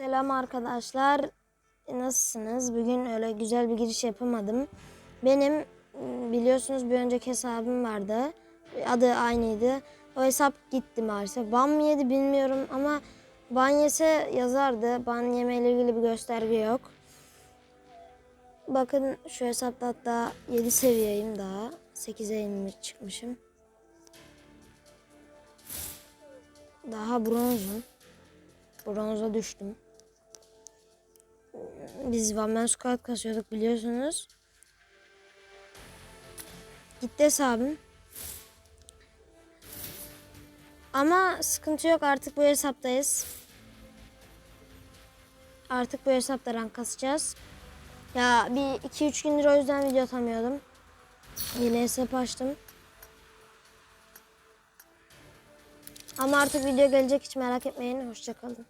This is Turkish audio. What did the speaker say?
Selam arkadaşlar. Nasılsınız? Bugün öyle güzel bir giriş yapamadım. Benim m, biliyorsunuz bir önceki hesabım vardı. Adı aynıydı. O hesap gitti maalesef. Ban mı yedi bilmiyorum ama ban yese yazardı. Ban yemeyle ilgili bir gösterge yok. Bakın şu hesapta hatta 7 seviyeyim daha. 8'e inmiş çıkmışım. Daha bronzum. Bronza düştüm. Biz One Man Squad kasıyorduk biliyorsunuz. Gitti hesabım. Ama sıkıntı yok artık bu hesaptayız. Artık bu hesapta rank kasacağız. Ya bir 2-3 gündür o yüzden video atamıyordum. Yine hesap açtım. Ama artık video gelecek hiç merak etmeyin. Hoşçakalın.